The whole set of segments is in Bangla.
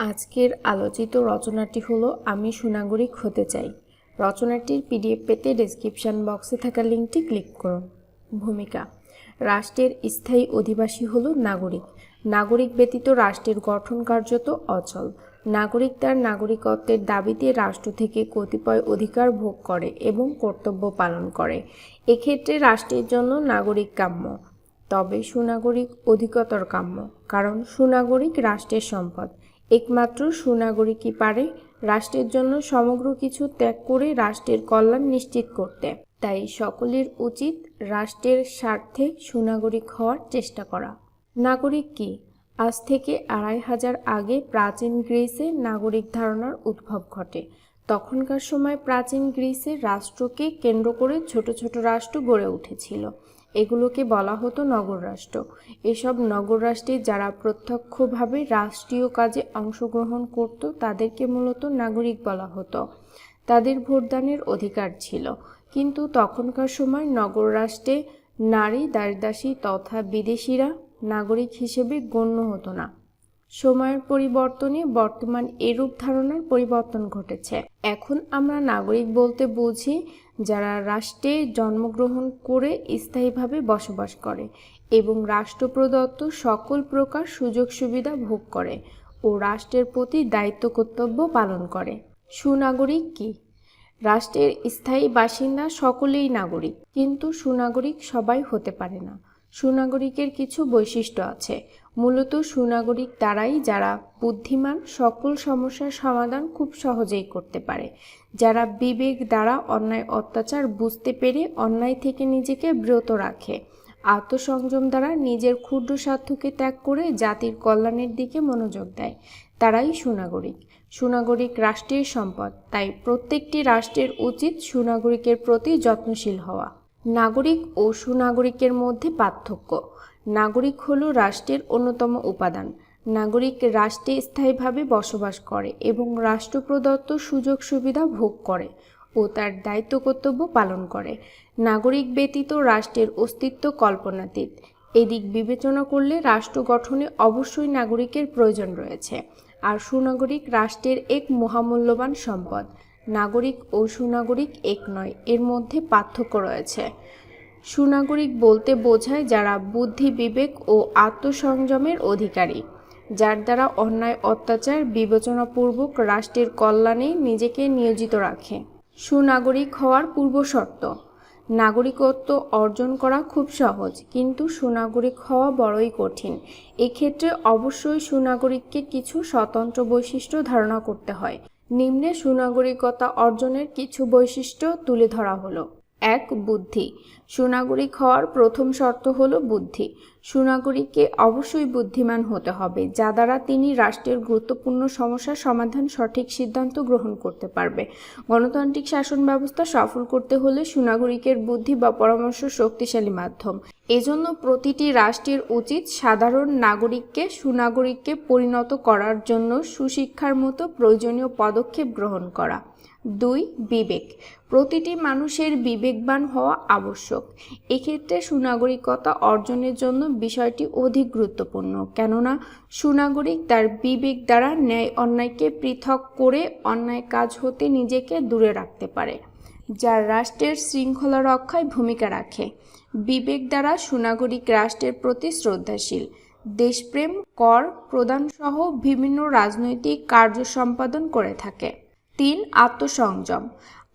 আজকের আলোচিত রচনাটি হলো আমি সুনাগরিক হতে চাই। রচনাটির পিডিএফ পেতে ডেসক্রিপশন বক্সে থাকা লিঙ্কটি ক্লিক করুন। ভূমিকা, রাষ্ট্রের স্থায়ী অধিবাসী হলো নাগরিক। নাগরিক ব্যতীত রাষ্ট্রের গঠন কার্যত অচল। নাগরিক তার নাগরিকত্বের দাবিতে রাষ্ট্র থেকে কতিপয় অধিকার ভোগ করে এবং কর্তব্য পালন করে। এক্ষেত্রে রাষ্ট্রের জন্য নাগরিক কাম্য। তবে সুনাগরিক অধিকতর কাম্য, কারণ সুনাগরিক রাষ্ট্রের সম্পদ। একমাত্র সুনাগরিকই পারে? রাষ্ট্রের জন্য সমগ্র কিছু ত্যাগ করে রাষ্ট্রের কল্যাণ নিশ্চিত করতে। তাই সকলের উচিত রাষ্ট্রের স্বার্থে সুনাগরিক হওয়ার চেষ্টা করা। নাগরিক কি? আজ থেকে আড়াই হাজার আগে প্রাচীন গ্রিসে নাগরিক ধারণার উদ্ভব ঘটে। তখনকার সময় প্রাচীন গ্রিসে রাষ্ট্রকে কেন্দ্র করে ছোট ছোট রাষ্ট্র গড়ে উঠেছিল। এগুলোকে বলা হতো নগর রাষ্ট্র। এসব নগর রাষ্ট্রে যারা প্রত্যক্ষভাবে রাষ্ট্রীয় কাজে অংশগ্রহণ করত, তাদেরকে মূলত নাগরিক বলা হতো। তাদের ভোটদানের অধিকার ছিল। কিন্তু তখনকার সময় নগর রাষ্ট্রে নারী, দাসদাসী তথা বিদেশিরা নাগরিক হিসেবে গণ্য হতো না। সময়ের পরিবর্তনে বর্তমান এরূপ ধারণার পরিবর্তন ঘটেছে। এখন আমরা নাগরিক বলতে বুঝি যারা রাষ্ট্রে জন্মগ্রহণ করে স্থায়ীভাবে বসবাস করে এবং রাষ্ট্র প্রদত্ত সকল প্রকার সুযোগ সুবিধা ভোগ করে ও রাষ্ট্রের প্রতি দায়িত্ব কর্তব্য পালন করে। সুনাগরিক কি? রাষ্ট্রের স্থায়ী বাসিন্দা সকলেই নাগরিক, কিন্তু সুনাগরিক সবাই হতে পারে না। সুনাগরিকের কিছু বৈশিষ্ট্য আছে। মূলত সুনাগরিক তারাই যারা বুদ্ধিমান, সকল সমস্যার সমাধান খুব সহজেই করতে পারে। যারা বিবেক দ্বারা অন্যায় অত্যাচার বুঝতে পেরে অন্যায় থেকে নিজেকে ব্রত রাখে। আত্মসংযম দ্বারা নিজের ক্ষুদ্র স্বার্থকে ত্যাগ করে জাতির কল্যাণের দিকে মনোযোগ দেয়। তারাই সুনাগরিক। সুনাগরিক রাষ্ট্রের সম্পদ। তাই প্রত্যেকটি রাষ্ট্রের উচিত সুনাগরিকের প্রতি যত্নশীল হওয়া। নাগরিক ও সুনাগরিকের মধ্যে পার্থক্য। নাগরিক হল রাষ্ট্রের অন্যতম উপাদান। নাগরিক রাষ্ট্রে স্থায়ীভাবে বসবাস করে এবং রাষ্ট্র প্রদত্ত সুযোগ সুবিধা ভোগ করে ও তার দায়িত্ব কর্তব্য পালন করে। নাগরিক ব্যতীত রাষ্ট্রের অস্তিত্ব কল্পনাতীত। এদিক বিবেচনা করলে রাষ্ট্র গঠনে অবশ্যই নাগরিকের প্রয়োজন রয়েছে। আর সুনাগরিক রাষ্ট্রের এক মহামূল্যবান সম্পদ। নাগরিক ও সুনাগরিক এক নয়, এর মধ্যে পার্থক্য রয়েছে। সুনাগরিক বলতে বোঝায় যারা বুদ্ধি বিবেক ও আত্মসংযমের অধিকারী, যার দ্বারা অন্যায়, অত্যাচার, বিবেচনাপূর্বক রাষ্ট্রের কল্যাণে নিজেকে নিয়োজিত রাখে। সুনাগরিক হওয়ার পূর্বশর্ত, নাগরিকত্ব অর্জন করা খুব সহজ, কিন্তু সুনাগরিক হওয়া বড়ই কঠিন। এক্ষেত্রে অবশ্যই সুনাগরিককে কিছু স্বতন্ত্র বৈশিষ্ট্য ধারণা করতে হয়। নিম্নে সুনাগরিকতা অর্জনের কিছু বৈশিষ্ট্য তুলে ধরা হলো। এক বুদ্ধি। সুনাগরিক হওয়ার প্রথম শর্ত হলো বুদ্ধি। সুনাগরিককে অবশ্যই বুদ্ধিমান হতে হবে, যা দ্বারা তিনি রাষ্ট্রের গুরুত্বপূর্ণ সমস্যার সমাধান সঠিক সিদ্ধান্ত গ্রহণ করতে পারবে। গণতান্ত্রিক শাসন ব্যবস্থা সফল করতে হলে সুনাগরিকের বুদ্ধি বা পরামর্শ শক্তিশালী মাধ্যম। এজন্য প্রতিটি রাষ্ট্রের উচিত সাধারণ নাগরিককে সুনাগরিককে পরিণত করার জন্য সুশিক্ষার মতো প্রয়োজনীয় পদক্ষেপ গ্রহণ করা। দুই, বিবেক। প্রতিটি মানুষের বিবেকবান হওয়া আবশ্যক। এক্ষেত্রে সুনাগরিকতা অর্জনের জন্য বিষয়টি অধিক গুরুত্বপূর্ণ। কেননা, সুনাগরিক তার বিবেক দ্বারা ন্যায় অন্যায়কে পৃথক করে অন্যায় কাজ হতে নিজেকে দূরে রাখতে পারে, যা রাষ্ট্রের শৃঙ্খলা রক্ষায় ভূমিকা রাখে। বিবেক দ্বারা সুনাগরিক রাষ্ট্রের প্রতি শ্রদ্ধাশীল। দেশপ্রেম, কর প্রদানসহ বিভিন্ন রাজনৈতিক কার্য সম্পাদন করে থাকে। তিন আত্মসংযম।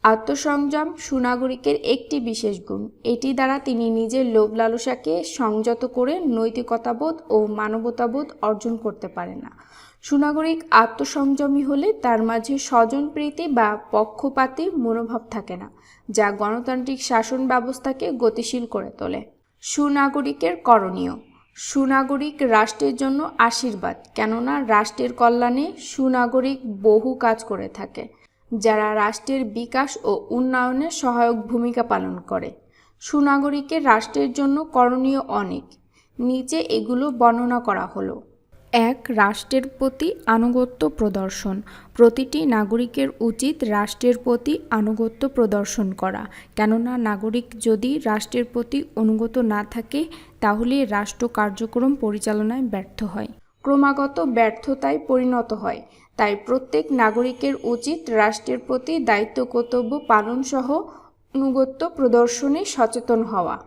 আত্মসংযম সুনাগরিকের একটি বিশেষ গুণ। এটি দ্বারা তিনি নিজের লোভ লালসাকে সংযত করে নৈতিকতাবোধ ও মানবতাবোধ অর্জন করতে পারে না। সুনাগরিক আত্মসংযমী হলে তার মাঝে স্বজনপ্রীতি বা পক্ষপাতী মনোভাব থাকে না, যা গণতান্ত্রিক শাসন ব্যবস্থাকে গতিশীল করে তোলে। সুনাগরিকের করণীয় সুনাগরিক রাষ্ট্রের জন্য আশীর্বাদ, কেননা রাষ্ট্রের কল্যাণে সুনাগরিক বহু কাজ করে থাকে, যারা রাষ্ট্রের বিকাশ ও উন্নয়নে সহায়ক ভূমিকা পালন করে। সুনাগরিকের রাষ্ট্রের জন্য করণীয় অনেক। নিচে এগুলো বর্ণনা করা হলো। এক রাষ্ট্রের প্রতি আনুগত্য প্রদর্শন। প্রতিটি নাগরিকের উচিত রাষ্ট্রের প্রতি আনুগত্য প্রদর্শন করা। কেননা নাগরিক যদি রাষ্ট্রের প্রতি অনুগত না থাকে, তাহলে রাষ্ট্র কার্যক্রম পরিচালনায় ব্যর্থ হয়। ক্রমাগত ব্যর্থতায় পরিণত হয়। তাই প্রত্যেক নাগরিকের উচিত রাষ্ট্রের প্রতি দায়িত্ব, কর্তব্য পালন সহ অনুগত্য প্রদর্শনে সচেতন হওয়া।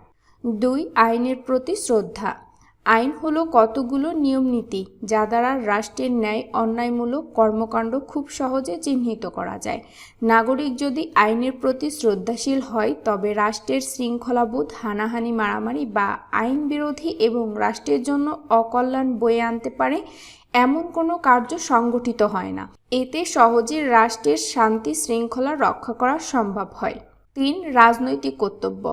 দুই, আইনের প্রতি শ্রদ্ধা। আইন হলো কতগুলো নিয়ম নীতি, যা দ্বারা রাষ্ট্রের ন্যায় অন্যায়মূলক কর্মকাণ্ড খুব সহজে চিহ্নিত করা যায়। নাগরিক যদি আইনের প্রতি শ্রদ্ধাশীল হয়, তবে রাষ্ট্রের শৃঙ্খলাবোধ, হানাহানি, মারামারি বা আইন বিরোধী এবং রাষ্ট্রের জন্য অকল্যাণ বয়ে আনতে পারে এমন কোনো কার্য সংগঠিত হয় না। এতে সহজে রাষ্ট্রের শান্তি শৃঙ্খলা রক্ষা করা সম্ভব হয়। তিন, রাজনৈতিক কর্তব্য।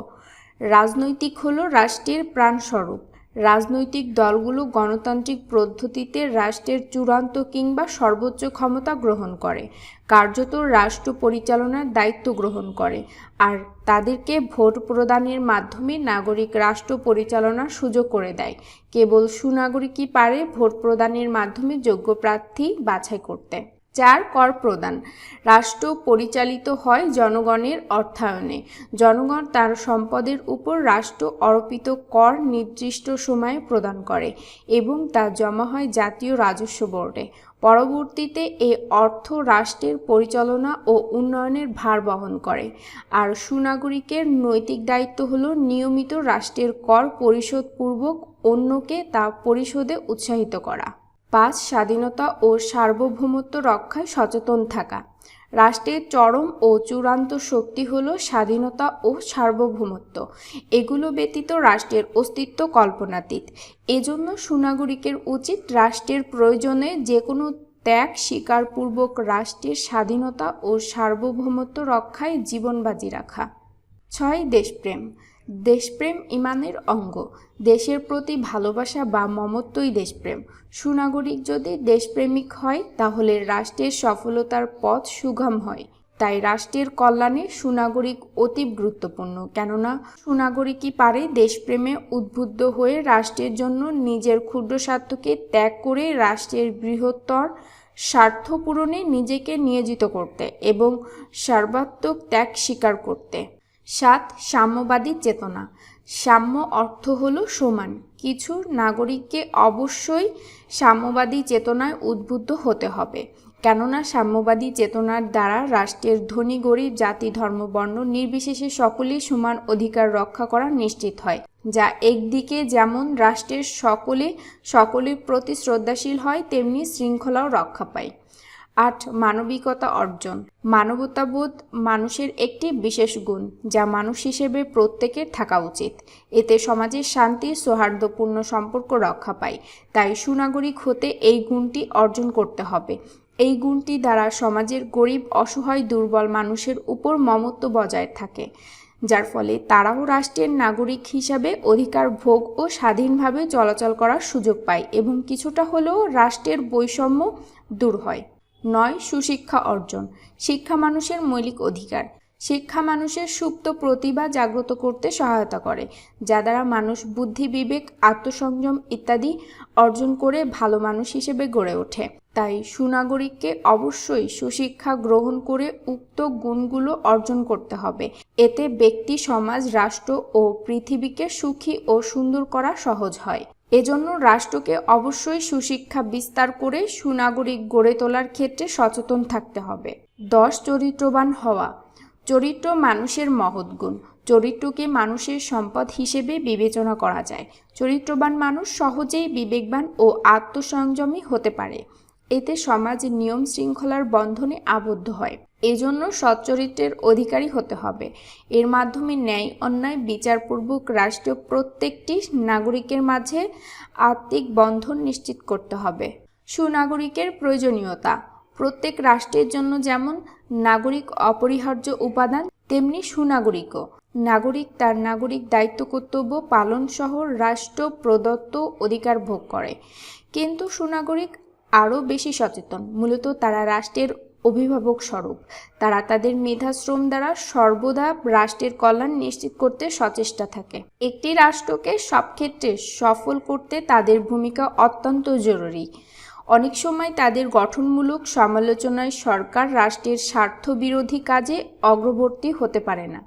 রাজনৈতিক হলো রাষ্ট্রের প্রাণস্বরূপ। রাজনৈতিক দলগুলো গণতান্ত্রিক পদ্ধতিতে রাষ্ট্রের চূড়ান্ত কিংবা সর্বোচ্চ ক্ষমতা গ্রহণ করে, কার্যত রাষ্ট্র পরিচালনার দায়িত্ব গ্রহণ করে, আর তাদেরকে ভোট প্রদানের মাধ্যমে নাগরিক রাষ্ট্র পরিচালনার সুযোগ করে দেয়। কেবল সুনাগরিকই পারে ভোট প্রদানের মাধ্যমে যোগ্য প্রার্থী বাছাই করতে। চার কর প্রদান। রাষ্ট্র পরিচালিত হয় জনগণের অর্থায়নে। জনগণ তার সম্পদের উপর রাষ্ট্র অর্পিত কর নির্দিষ্ট সময়ে প্রদান করে এবং তা জমা হয় জাতীয় রাজস্ব বোর্ডে। পরবর্তীতে এ অর্থ রাষ্ট্রের পরিচালনা ও উন্নয়নের ভার বহন করে। আর সুনাগরিকের নৈতিক দায়িত্ব হল নিয়মিত রাষ্ট্রের কর পরিশোধপূর্বক অন্যকে তা পরিশোধে উৎসাহিত করা। পাঁচ স্বাধীনতা ও সার্বভৌমত্ব রক্ষায় সচেতন থাকা। রাষ্ট্রের চরম ও চূড়ান্ত শক্তি হল স্বাধীনতা ও সার্বভৌমত্ব। এগুলো ব্যতীত রাষ্ট্রের অস্তিত্ব কল্পনাতীত। এজন্য সুনাগরিকের উচিত রাষ্ট্রের প্রয়োজনে যে কোনো ত্যাগ স্বীকারপূর্বক রাষ্ট্রের স্বাধীনতা ও সার্বভৌমত্ব রক্ষায় জীবন বাজি রাখা। ছয় দেশপ্রেম। দেশপ্রেম ইমানের অঙ্গ। দেশের প্রতি ভালোবাসা বা মমত্বই দেশপ্রেম। সুনাগরিক যদি দেশপ্রেমিক হয়, তাহলে রাষ্ট্রের সফলতার পথ সুগম হয়। তাই রাষ্ট্রের কল্যাণে সুনাগরিক অতি গুরুত্বপূর্ণ। কেননা, সুনাগরিকই পারে দেশপ্রেমে উদ্বুদ্ধ হয়ে রাষ্ট্রের জন্য নিজের ক্ষুদ্র স্বার্থকে ত্যাগ করে রাষ্ট্রের বৃহত্তর স্বার্থ পূরণে নিজেকে নিয়োজিত করতে এবং সর্বাত্মক ত্যাগ স্বীকার করতে। সাত, সাম্যবাদী চেতনা। সাম্য অর্থ হল সমান। কিছু নাগরিককে অবশ্যই সাম্যবাদী চেতনায় উদ্বুদ্ধ হতে হবে। কেননা সাম্যবাদী চেতনার দ্বারা রাষ্ট্রের ধনী, গরিব, জাতি, ধর্ম, বর্ণ নির্বিশেষে সকলেই সমান অধিকার রক্ষা করা নিশ্চিত হয়, যা একদিকে যেমন রাষ্ট্রের সকলে, সকলের প্রতি শ্রদ্ধাশীল হয়, তেমনি শৃঙ্খলাও রক্ষা পায়। আট মানবিকতা অর্জন। মানবতাবোধ মানুষের একটি বিশেষ গুণ, যা মানুষ হিসেবে প্রত্যেকের থাকা উচিত। এতে সমাজের শান্তি, সৌহার্দ্যপূর্ণ সম্পর্ক রক্ষা পায়। তাই সুনাগরিক হতে এই গুণটি অর্জন করতে হবে। এই গুণটি দ্বারা সমাজের গরিব, অসহায়, দুর্বল মানুষের উপর মমত্ব বজায় থাকে, যার ফলে তারাও রাষ্ট্রের নাগরিক হিসাবে অধিকার ভোগ ও স্বাধীনভাবে চলাচল করার সুযোগ পায় এবং কিছুটা হলেও রাষ্ট্রের বৈষম্য দূর হয়। নয়, সুশিক্ষা অর্জন। শিক্ষা মানুষের মৌলিক অধিকার। শিক্ষা মানুষের সুপ্ত প্রতিভা জাগ্রত করতে সহায়তা করে, যা দ্বারা মানুষ বুদ্ধি, বিবেক, আত্মসংযম ইত্যাদি অর্জন করে ভালো মানুষ হিসেবে গড়ে ওঠে। তাই সুনাগরিককে অবশ্যই সুশিক্ষা গ্রহণ করে উক্ত গুণগুলো অর্জন করতে হবে। এতে ব্যক্তি, সমাজ, রাষ্ট্র ও পৃথিবীকে সুখী ও সুন্দর করা সহজ হয়। এজন্য রাষ্ট্রকে অবশ্যই সুশিক্ষা বিস্তার করে সুনাগরিক গড়ে তোলার ক্ষেত্রে সচেতন থাকতে হবে। দশ, চরিত্রবান হওয়া। চরিত্র মানুষের মহৎ গুণ। চরিত্রকে মানুষের সম্পদ হিসেবে বিবেচনা করা যায়। চরিত্রবান মানুষ সহজেই বিবেকবান ও আত্মসংযমী হতে পারে। এতে সমাজ নিয়ম শৃঙ্খলার বন্ধনে আবদ্ধ হয়। এজন্য সচ্চরিত্রের অধিকারী হতে হবে। এর মাধ্যমে ন্যায়, অন্যায়, বিচারপূর্বক রাষ্ট্রীয় প্রত্যেকটি নাগরিকের মাঝে আত্মিক বন্ধন নিশ্চিত করতে হবে। সুনাগরিকের প্রয়োজনীয়তা। প্রত্যেক রাষ্ট্রের জন্য যেমন নাগরিক অপরিহার্য উপাদান, তেমনি সুনাগরিকও। নাগরিক তার নাগরিক দায়িত্ব, কর্তব্য পালন সহ রাষ্ট্র প্রদত্ত অধিকার ভোগ করে। কিন্তু সুনাগরিক আরও বেশি সচেতন। মূলত তারা রাষ্ট্রের অভিভাবক স্বরূপ। তারা তাদের মেধাশ্রম দ্বারা সর্বদা রাষ্ট্রের কল্যাণ নিশ্চিত করতে সচেষ্টা থাকে। একটি রাষ্ট্রকে সব ক্ষেত্রে সফল করতে তাদের ভূমিকা অত্যন্ত জরুরি। অনেক সময় তাদের গঠনমূলক সমালোচনায় সরকার রাষ্ট্রের স্বার্থ বিরোধী কাজে অগ্রবর্তী হতে পারে না।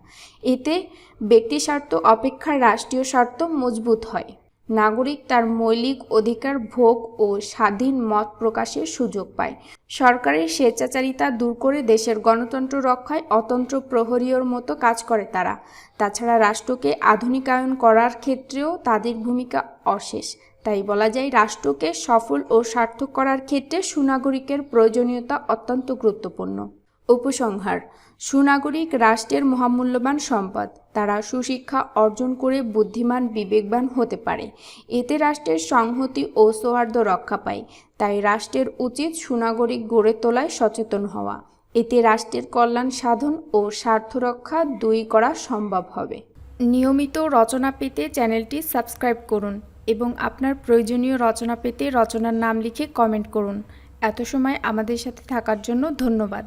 এতে ব্যক্তি স্বার্থ অপেক্ষা রাষ্ট্রীয় স্বার্থ মজবুত হয়। নাগরিক তার মৌলিক অধিকার, ভোগ ও স্বাধীন মত প্রকাশের সুযোগ পায়। সরকারের স্বেচ্ছাচারিতা দূর করে দেশের গণতন্ত্র রক্ষায় অতন্ত্র প্রহরীয়র মতো কাজ করে তারা। তাছাড়া রাষ্ট্রকে আধুনিকায়ন করার ক্ষেত্রেও তাদের ভূমিকা অশেষ। তাই বলা যায়, রাষ্ট্রকে সফল ও সার্থক করার ক্ষেত্রে সুনাগরিকের প্রয়োজনীয়তা অত্যন্ত গুরুত্বপূর্ণ। উপসংহার, সুনাগরিক রাষ্ট্রের মহামূল্যবান সম্পদ। তারা সুশিক্ষা অর্জন করে বুদ্ধিমান, বিবেকবান হতে পারে। এতে রাষ্ট্রের সংহতি ও সৌহার্দ্য রক্ষা পায়। তাই রাষ্ট্রের উচিত সুনাগরিক গড়ে তোলায় সচেতন হওয়া। এতে রাষ্ট্রের কল্যাণ সাধন ও স্বার্থ রক্ষা দুই করা সম্ভব হবে। নিয়মিত রচনা পেতে চ্যানেলটি সাবস্ক্রাইব করুন এবং আপনার প্রয়োজনীয় রচনা পেতে রচনার নাম লিখে কমেন্ট করুন। এত সময় আমাদের সাথে থাকার জন্য ধন্যবাদ।